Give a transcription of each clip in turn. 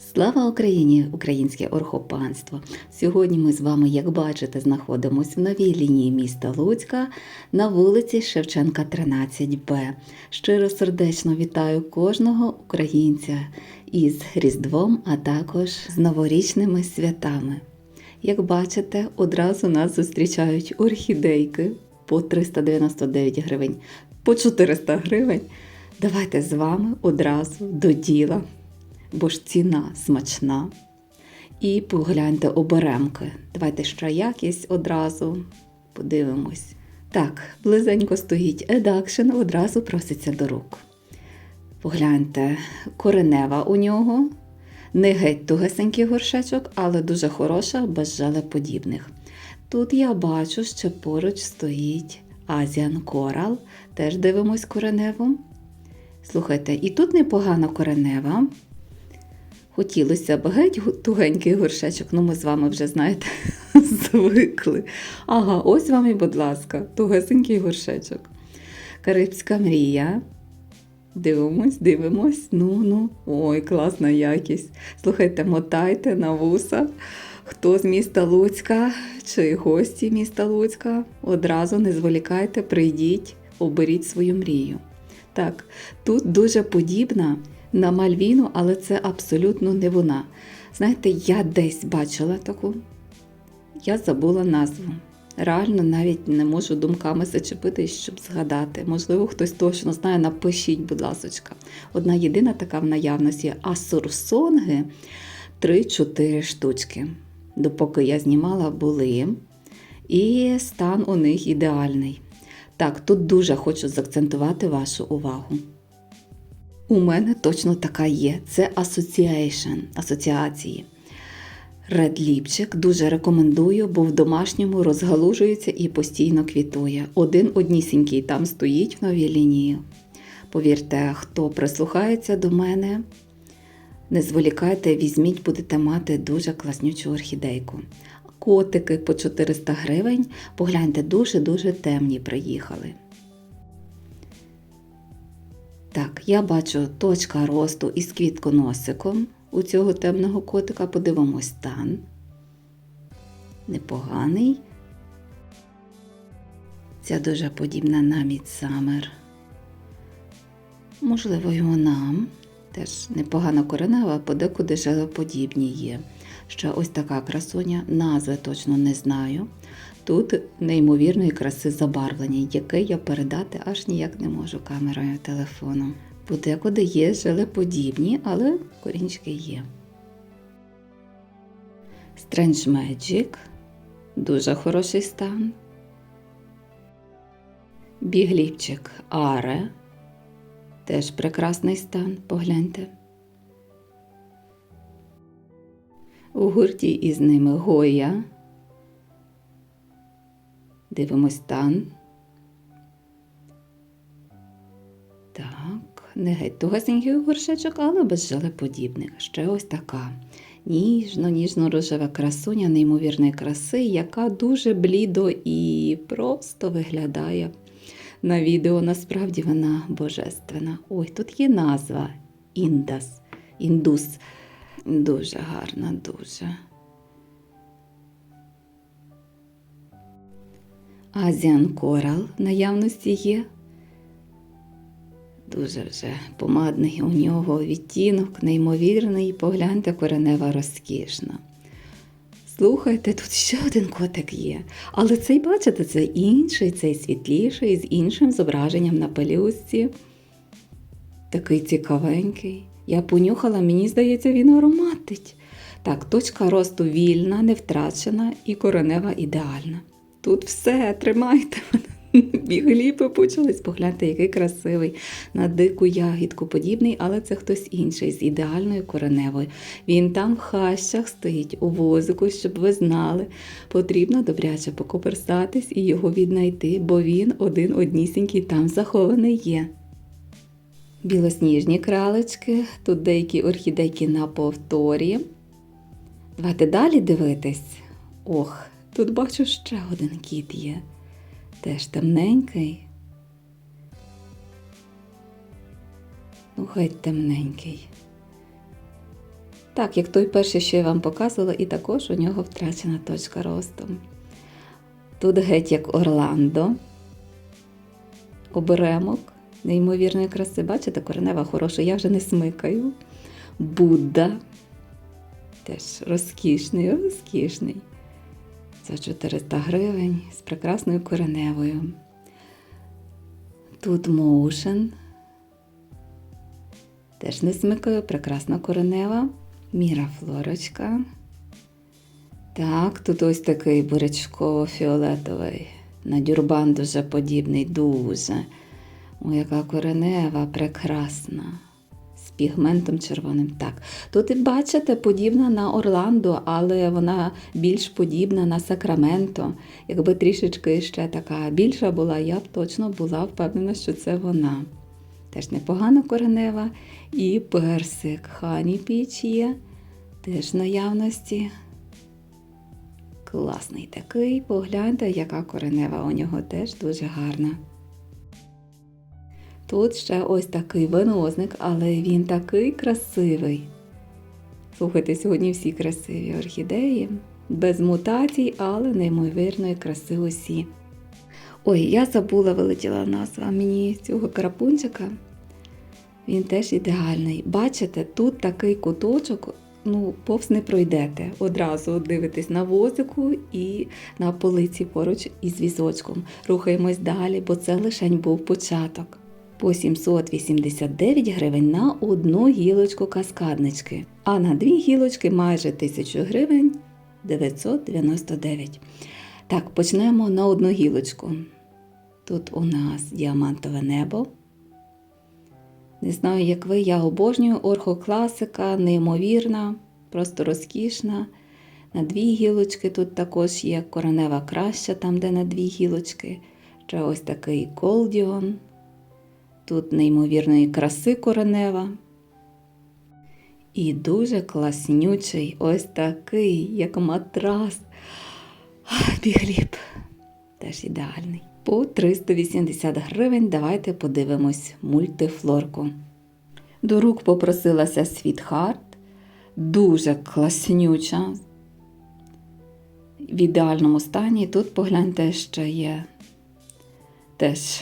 Слава Україні, українське орхопанство! Сьогодні ми з вами, як бачите, знаходимося в новій лінії міста Луцька на вулиці Шевченка, 13Б. Щиро сердечно вітаю кожного українця із Різдвом, а також з новорічними святами. Як бачите, одразу нас зустрічають орхідейки по 399 гривень, по 400 гривень. Давайте з вами одразу до діла бо ж ціна смачна. І погляньте оберемки. Давайте ще якість одразу подивимось. Так, близенько стоїть едакшн, одразу проситься до рук. Погляньте, коренева у нього. Не геть тугесенький горшечок, але дуже хороша, без жалеподібних. Тут я бачу, що поруч стоїть Asian Coral. Теж дивимось кореневу. Слухайте, і тут непогана коренева. Хотілося б геть тугенький горшечок, ну ми з вами вже, знаєте, звикли. Ага, ось вам і, будь ласка, тугесенький горшечок. Карибська мрія. Дивимось, дивимось. Ну, ну, ой, класна якість. Слухайте, мотайте на вуса. Хто з міста Луцька чи гості міста Луцька, одразу не зволікайте, прийдіть, оберіть свою мрію. Так, тут дуже подібна на Мальвіну, але це абсолютно не вона. Знаєте, я десь бачила таку, я забула назву. Реально навіть не можу думками зачепитись, щоб згадати. Можливо, хтось точно знає, напишіть, будь ласочка. Одна єдина така в наявності, а сурсонги 3-4 штучки. Допоки я знімала, були. І стан у них ідеальний. Так, тут дуже хочу заакцентувати вашу увагу. У мене точно така є. Це Association, асоціації. Ред ліпчик дуже рекомендую, бо в домашньому розгалужується і постійно квітує. Один однісінький там стоїть в новій лінії. Повірте, хто прислухається до мене, не зволікайте, візьміть, будете мати дуже класнючу орхідейку. Котики по 400 гривень, погляньте, дуже-дуже темні приїхали. Так, я бачу точка росту із квітконосиком у цього темного котика. Подивимось стан. Непоганий. Ця дуже подібна на Мідсамер. Можливо, і вона. Теж непогано коренева, подекуди желеподібні є. Ще ось така красуня, назви точно не знаю. Тут неймовірної краси забарвлення, яке я передати аж ніяк не можу камерою телефону. Подекуди є желеподібні, але корінчики є. Strange Magic дуже хороший стан. Бігліпчик Аре. Теж прекрасний стан, погляньте. У гурті із ними Гоя. Дивимось стан. Так, не геть тугасенький горшечок, але без желеподібних. Ще ось така. Ніжно-ніжно-рожева красуня неймовірної краси, яка дуже блідо і просто виглядає на відео. Насправді вона божественна. Ой, тут є назва Індас. Індус. Дуже гарна, дуже. Азіан Корал в наявності є. Дуже вже помадний у нього відтінок, неймовірний, погляньте, коренева розкішна. Слухайте, тут ще один котик є. Але цей, бачите, це інший, цей світліший, з іншим зображенням на пелюстці. Такий цікавенький. Я понюхала, мені здається, він ароматить. Так, точка росту вільна, не втрачена і коренева ідеальна. Тут все, тримайте мене. Бігліпи почались, погляньте, який красивий, на дику ягідку подібний, але це хтось інший з ідеальною кореневою. Він там в хащах стоїть у возику, щоб ви знали. Потрібно добряче покоперсатись і його віднайти, бо він один однісінький там захований є. Білосніжні кралечки, тут деякі орхідейки на повторі. Давайте далі дивитись. Ох, тут бачу ще один кіт є. Теж темненький. Ну, геть темненький. Так, як той перший, що я вам показувала, і також у нього втрачена точка росту. Тут геть як Орландо, оберемок неймовірної краси. Бачите, коренева хороша, я вже не смикаю. Будда. Теж розкішний, розкішний. За 400 гривень з прекрасною кореневою. Тут моушен. Теж не смикаю, прекрасна коренева. Міра флорочка. Так, тут ось такий бурячково-фіолетовий. На дюрбан дуже подібний, дуже. О, яка коренева, прекрасна. Пігментом червоним. Так. Тут, бачите, подібна на Орландо, але вона більш подібна на Сакраменто. Якби трішечки ще така більша була, я б точно була впевнена, що це вона. Теж непогана коренева. І персик Хані Піч є. Теж наявності. Класний такий. Погляньте, яка коренева у нього теж дуже гарна. Тут ще ось такий венозник, але він такий красивий. Слухайте, сьогодні всі красиві орхідеї, без мутацій, але неймовірної краси усі. Ой, я забула, вилетіла назва мені цього карапунчика. Він теж ідеальний. Бачите, тут такий куточок, ну, повз не пройдете. Одразу дивитесь на возику і на полиці поруч із візочком. Рухаємось далі, бо це лишень був початок. По 789 гривень на одну гілочку каскаднички, а на дві гілочки майже 1000 гривень 999. Так, почнемо на одну гілочку. Тут у нас діамантове небо. Не знаю, як ви, я обожнюю орхокласика, неймовірна, просто розкішна. На дві гілочки тут також є коренева краща, там, де на дві гілочки. Ще ось такий колдіон. Тут неймовірної краси коренева. І дуже класнючий, ось такий, як матрас. Ах, Бігліб. Теж ідеальний. По 380 гривень давайте подивимось мультифлорку. До рук попросилася Світхарт. Дуже класнюча. В ідеальному стані. Тут погляньте, що є теж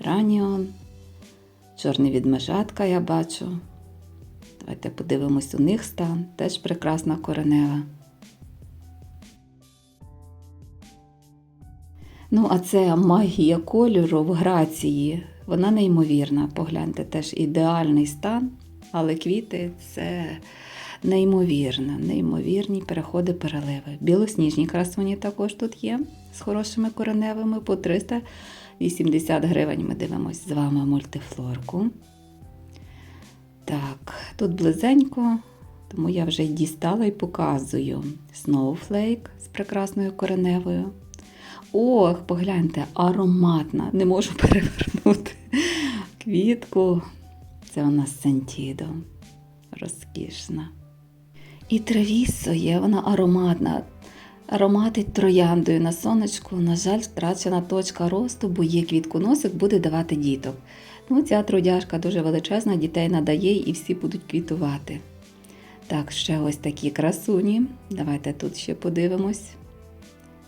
раніон, чорний відмежатка я бачу. Давайте подивимось у них стан. Теж прекрасна коренева. Ну, а це магія кольору в грації. Вона неймовірна. Погляньте, теж ідеальний стан, але квіти це неймовірно, неймовірні переходи переливи. Білосніжні красуні також тут є з хорошими кореневими по 380 гривень. Ми дивимося з вами мультифлорку. Так, тут близенько, тому я вже дістала і показую Snowflake з прекрасною кореневою. Ох, погляньте, ароматна. Не можу перевернути квітку. Це у нас Сентідо. Розкішна. І травісо є, вона ароматна. Ароматить трояндою на сонечку. На жаль, втрачена точка росту, бо є квітконосик, буде давати діток. Ну, ця трудяшка дуже величезна, дітей надає і всі будуть квітувати. Так, ще ось такі красуні. Давайте тут ще подивимось.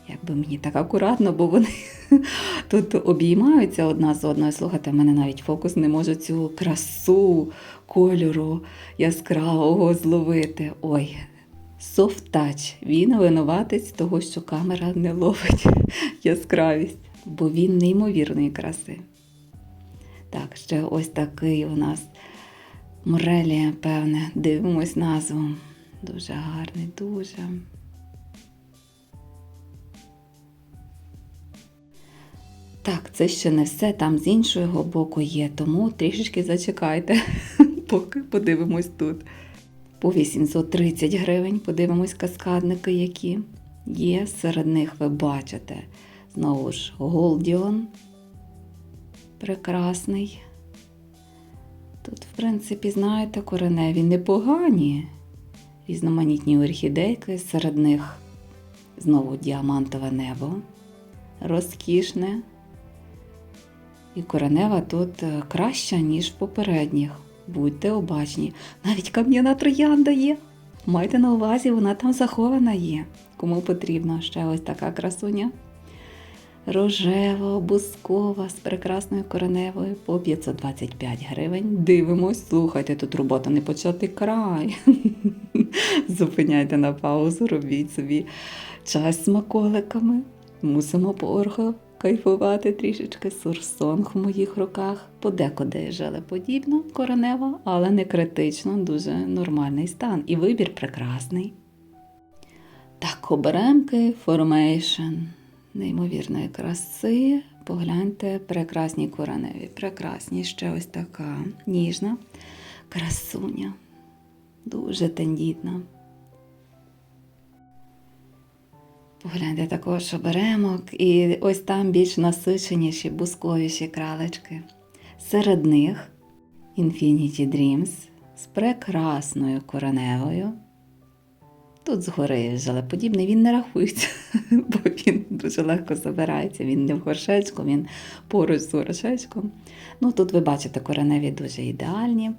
Якби мені так акуратно, бо вони тут обіймаються одна з одною. Слухайте, в мене навіть фокус не може цю красу кольору яскравого зловити. Ой, soft touch. Він винуватець того, що камера не ловить яскравість, бо він неймовірної краси. Так, ще ось такий у нас Морелія, певне, дивимось назву. Дуже гарний, дуже. Так, це ще не все, там з іншого боку є, тому трішечки зачекайте, поки подивимось тут. По 830 гривень подивимось каскадники, які є. Серед них ви бачите знову ж Голдіон. Прекрасний. Тут, в принципі, знаєте, кореневі непогані. Різноманітні орхідейки, серед них знову діамантове небо. Розкішне. І коренева тут е, краща, ніж в попередніх. Будьте обачні, навіть кам'яна троянда є. Майте на увазі, вона там захована є. Кому потрібно ще ось така красуня. Рожева, бускова з прекрасною кореневою по 525 гривень. Дивимось, слухайте, тут робота не початий край. Зупиняйте на паузу, робіть собі чай з смаколиками. Мусимо поорго кайфувати трішечки. Сурсонг в моїх руках. Подекуди желеподібно, коренева, але не критично, дуже нормальний стан. І вибір прекрасний. Так, оберемки, формейшн неймовірної краси. Погляньте, прекрасні кореневі, прекрасні. Ще ось така ніжна красуня, дуже тендітна. Погляньте також оберемок, і ось там більш насиченіші, бусковіші кралечки. Серед них Infinity Dreams з прекрасною кореневою. Тут згори жалеподібний, він не рахується, бо він дуже легко забирається. Він не в горшечку, він поруч з горшечком. Ну, тут ви бачите, кореневі дуже ідеальні.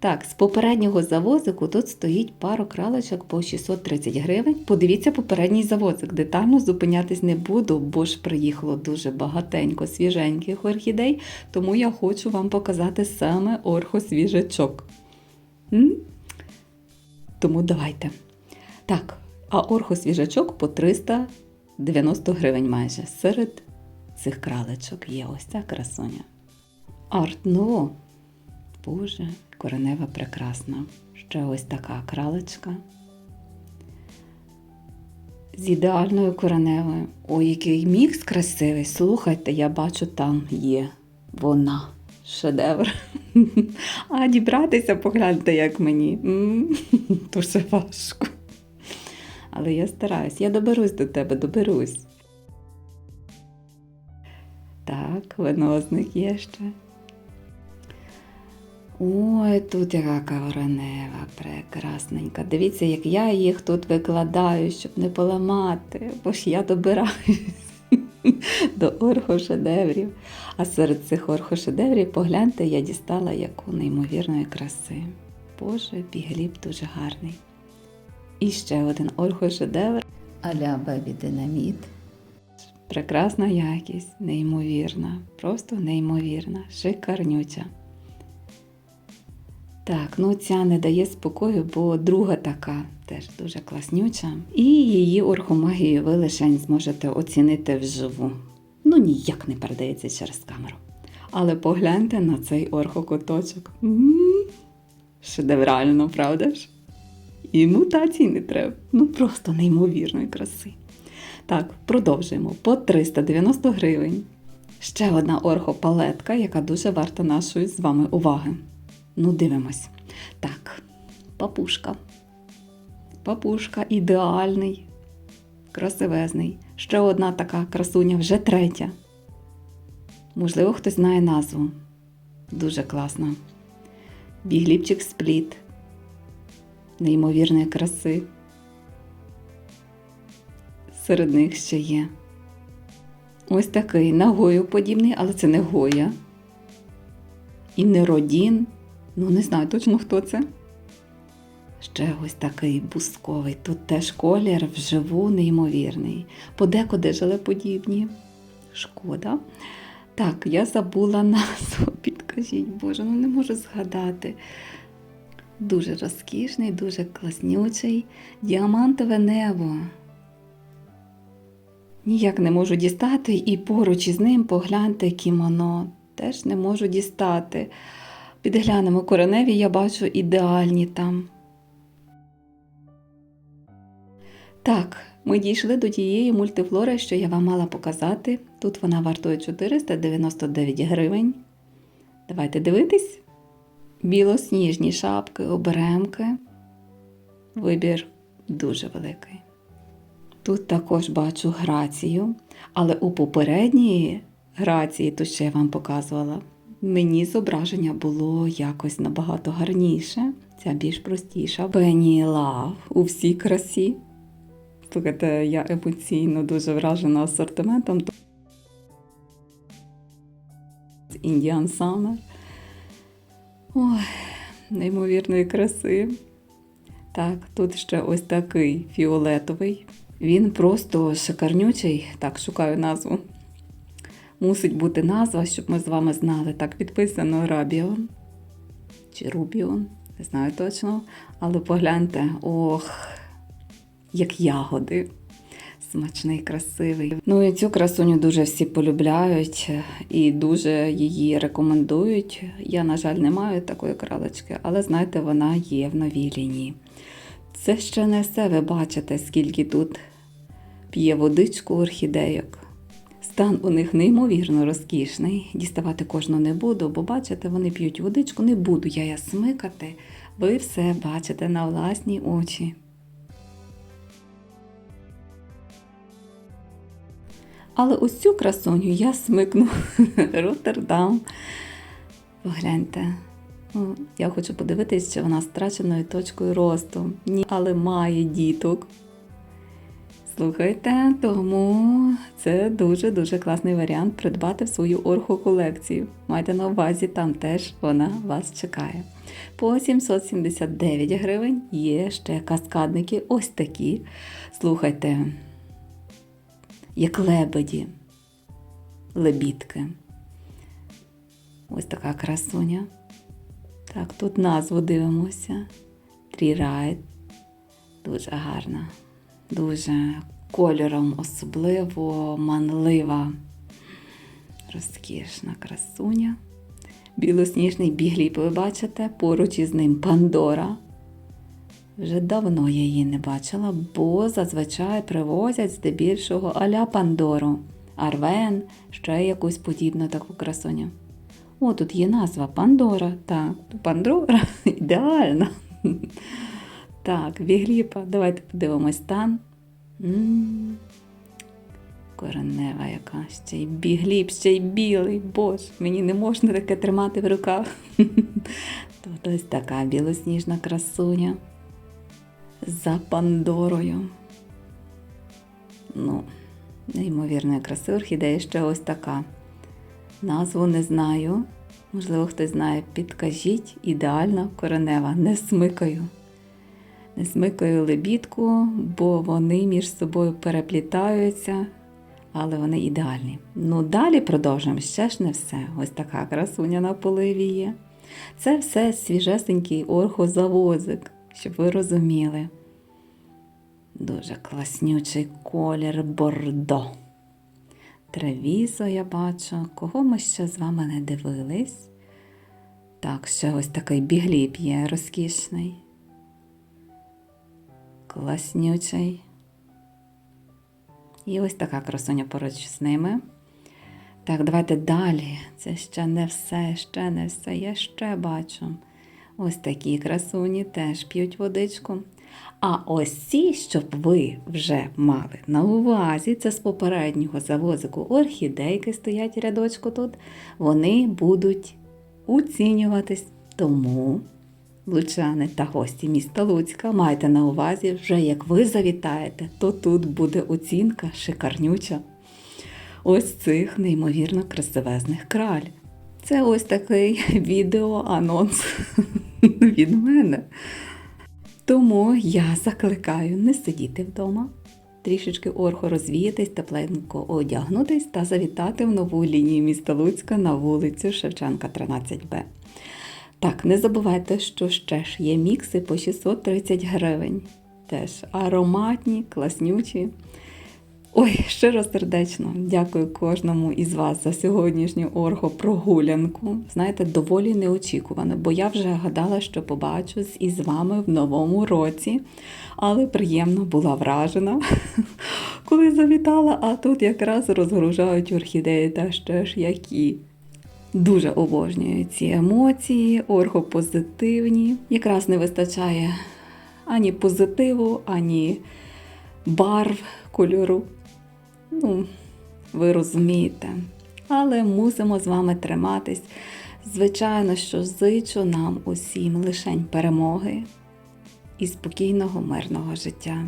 Так, з попереднього завозику тут стоїть пару кралечок по 630 гривень. Подивіться попередній завозик. Детально зупинятись не буду, бо ж приїхало дуже багатенько свіженьких орхідей, тому я хочу вам показати саме орхосвіжачок. М? Тому давайте. Так, а орхосвіжачок по 390 гривень майже. Серед цих кралечок є ось ця красуня. Арт Боже, коренева прекрасна. Ще ось така кралечка. З ідеальною кореневою. Ой, який мікс красивий. Слухайте, я бачу, там є вона. Шедевр. А дібратися, погляньте, як мені. Дуже важко. Але я стараюсь, я доберусь до тебе, доберусь. Так, венозник є ще. Ой, тут яка коренева, прекрасненька. Дивіться, як я їх тут викладаю, щоб не поламати, бо ж я добираюсь до орхошедеврів. А серед цих орхошедеврів, погляньте, я дістала яку неймовірної краси. Боже, бігліб дуже гарний. І ще один орхошедевр а-ля Бебі Динаміт. Прекрасна якість, неймовірна, просто неймовірна, шикарнюча. Так, ну ця не дає спокою, бо друга така теж дуже класнюча. І її орхомагію ви лише зможете оцінити вживу. Ну ніяк не передається через камеру. Але погляньте на цей орхокоточок. М, Шедеврально, правда ж? І мутацій не треба. Ну просто неймовірної краси. Так, продовжуємо. По 390 гривень. Ще одна орхопалетка, яка дуже варта нашої з вами уваги. Ну, дивимось. Так, папушка. Папушка ідеальний, красивезний. Ще одна така красуня, вже третя. Можливо, хтось знає назву. Дуже класна. Бігліпчик спліт. Неймовірної краси. Серед них ще є. Ось такий на Гою подібний, але це не Гоя. І не Родін. Ну, не знаю точно, хто це. Ще ось такий бусковий. Тут теж колір вживу неймовірний. Подекуди жалеподібні. Шкода. Так, я забула назву, підкажіть, Боже, ну не можу згадати. Дуже розкішний, дуже класнючий. Діамантове небо. Ніяк не можу дістати, і поруч із ним погляньте кімоно. Теж не можу дістати. Підглянемо кореневі, я бачу ідеальні там. Так, ми дійшли до тієї мультифлори, що я вам мала показати. Тут вона вартує 499 гривень. Давайте дивитись. Білосніжні шапки, оберемки. Вибір дуже великий. Тут також бачу грацію, але у попередній грації, то ще я вам показувала, мені зображення було якось набагато гарніше. Ця більш простіша. Penny Love у всій красі. Слухайте, я емоційно дуже вражена асортиментом. Indian Summer. Ой, неймовірної краси. Так, тут ще ось такий фіолетовий. Він просто шикарнючий. Так, шукаю назву. Мусить бути назва, щоб ми з вами знали. Так, підписано Рабіон чи Рубіон, не знаю точно. Але погляньте, ох, як ягоди. Смачний, красивий. Ну і цю красуню дуже всі полюбляють і дуже її рекомендують. Я, на жаль, не маю такої кралечки, але знаєте, вона є в новій лінії. Це ще не все. Ви бачите, скільки тут п'є водичку орхідейок. Стан у них неймовірно розкішний. Діставати кожну не буду, бо бачите, вони п'ють водичку, не буду я я смикати. Ви все бачите на власні очі. Але ось цю красуню я смикну Роттердам. Погляньте. Ну, Я хочу подивитись, чи вона страченою точкою росту. Ні, але має діток. Слухайте, тому це дуже-дуже класний варіант придбати в свою орхоколекцію. Майте на увазі, там теж вона вас чекає. По 779 гривень є ще каскадники, ось такі. Слухайте, як лебеді, лебідки. Ось така красуня. Так, тут назву дивимося. Трірайт. Дуже гарна, дуже кольором особливо манлива, розкішна красуня. Білосніжний бігліп, ви бачите, поруч із ним Пандора. Вже давно я її не бачила, бо зазвичай привозять здебільшого аля Пандору, Арвен, ще якусь подібну таку красуню. О, тут є назва Пандора. Так, Пандора ідеально. Так, Вігліпа, давайте подивимось. М-м-м. Коренева яка, ще й бігліп, ще й білий, боже, мені не можна таке тримати в руках. Тут ось така білосніжна красуня. За Пандорою. Ну, неймовірної краси орхідея ще ось така. Назву не знаю. Можливо, хтось знає, підкажіть. Ідеальна коренева. Не смикаю. Не лебідку, бо вони між собою переплітаються, але вони ідеальні. Ну, далі продовжуємо ще ж не все. Ось така красуня на поливі є. Це все свіжесенький орхозавозик, щоб ви розуміли. Дуже класнючий колір бордо. Тревізо я бачу, кого ми ще з вами не дивились. Так, ще ось такий бігліп є розкішний. Класнючий. І ось така красуня поруч з ними. Так, давайте далі. Це ще не все, ще не все. Я ще бачу. Ось такі красуні теж п'ють водичку. А ось ці, щоб ви вже мали на увазі, це з попереднього завозику орхідейки стоять рядочку тут, вони будуть оцінюватись. Тому, лучани та гості міста Луцька, майте на увазі, вже як ви завітаєте, то тут буде оцінка шикарнюча. Ось цих неймовірно красивезних краль. Це ось такий відеоанонс від мене. Тому я закликаю не сидіти вдома, трішечки орхо розвіятись, тепленько одягнутись та завітати в нову лінію міста Луцька на вулицю Шевченка, 13Б. Так, не забувайте, що ще ж є мікси по 630 гривень. Теж ароматні, класнючі. Ой, щиро сердечно дякую кожному із вас за сьогоднішню оргопрогулянку. Знаєте, доволі неочікувано, бо я вже гадала, що побачусь із вами в новому році, але приємно була вражена, коли завітала, а тут якраз розгружають орхідеї та ще ж які. Дуже обожнюю ці емоції, оргопозитивні. Якраз не вистачає ані позитиву, ані барв кольору. Ну, ви розумієте. Але мусимо з вами триматись. Звичайно, що зичу нам усім лишень перемоги і спокійного, мирного життя.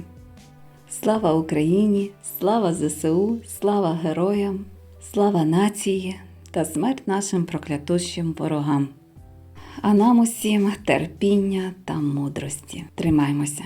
Слава Україні, слава ЗСУ, слава героям, слава нації та смерть нашим проклятущим ворогам. а нам усім терпіння та мудрості. Тримаймося!